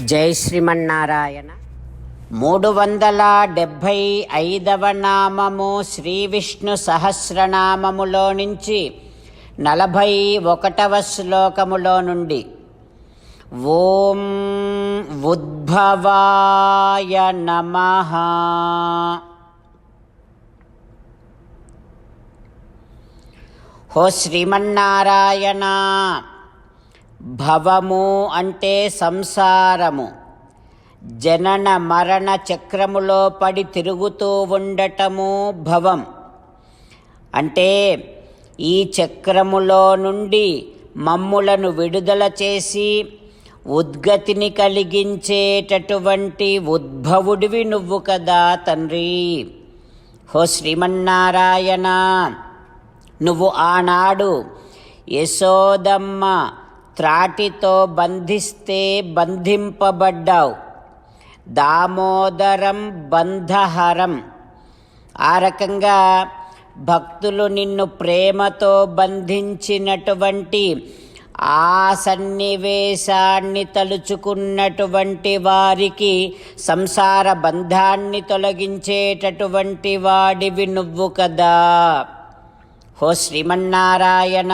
జై శ్రీమన్నారాయణ. మూడు వందల డెబ్భై ఐదవ నామము శ్రీ విష్ణు సహస్రనామములో నుంచి నలభై ఒకటవ శ్లోకములో నుండి ఓం ఉద్భవాయ నమ. హో శ్రీమన్నారాయణ భవము అంటే సంసారము. జనన మరణ చక్రములో పడి తిరుగుతూ ఉండటము భవం. అంటే ఈ చక్రములో నుండి మమ్ములను విడుదల చేసి ఉద్గతిని కలిగించేటటువంటి ఉద్భవుడివి నువ్వు కదా తండ్రి. హో శ్రీమన్నారాయణ నువ్వు ఆనాడు యశోదమ్మ త్రాటితో బంధిస్తే బంధింపబడ్డావు. దామోదరం బంధహరం. ఆ రకంగా భక్తులు నిన్ను ప్రేమతో బంధించినటువంటి ఆ సన్నివేశాన్ని తలుచుకున్నటువంటి వారికి సంసార బంధాన్ని తొలగించేటటువంటి వాడివి నువ్వు కదా. హో శ్రీమన్నారాయణ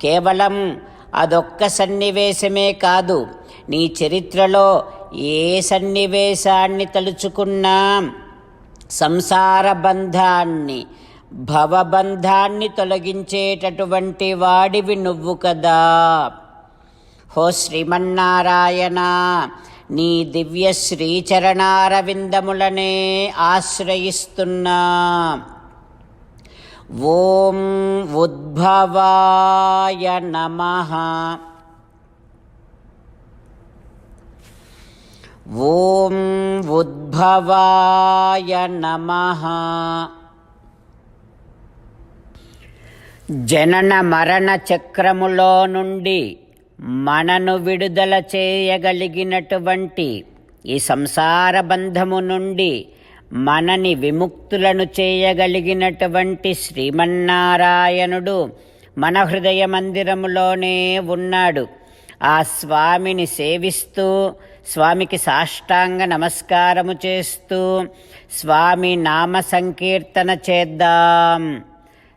కేవలం అదొక్క సన్నివేశమే కాదు. నీ చరిత్రలో ఏ సన్నివేశాన్ని తలుచుకున్నా? సంసార బంధాన్ని భవబంధాన్ని తొలగించేటటువంటి వాడివి నువ్వు కదా. హో శ్రీమన్నారాయణ నీ దివ్య శ్రీచరణారవిందములనే ఆశ్రయిస్తున్నా. ఓం ఉద్భవాయ నమ. ఓం ఉద్భవాయ నమ. జనన మరణ చక్రములో నుండి మనను విడుదల చేయగలిగినటువంటి ఈ సంసార బంధము నుండి మనని విముక్తులను చేయగలిగినటువంటి శ్రీమన్నారాయణుడు మన హృదయ మందిరములోనే ఉన్నాడు. ఆ స్వామిని సేవిస్తూ స్వామికి సాష్టాంగ నమస్కారము చేస్తూ స్వామి నామ సంకీర్తన చేద్దాం.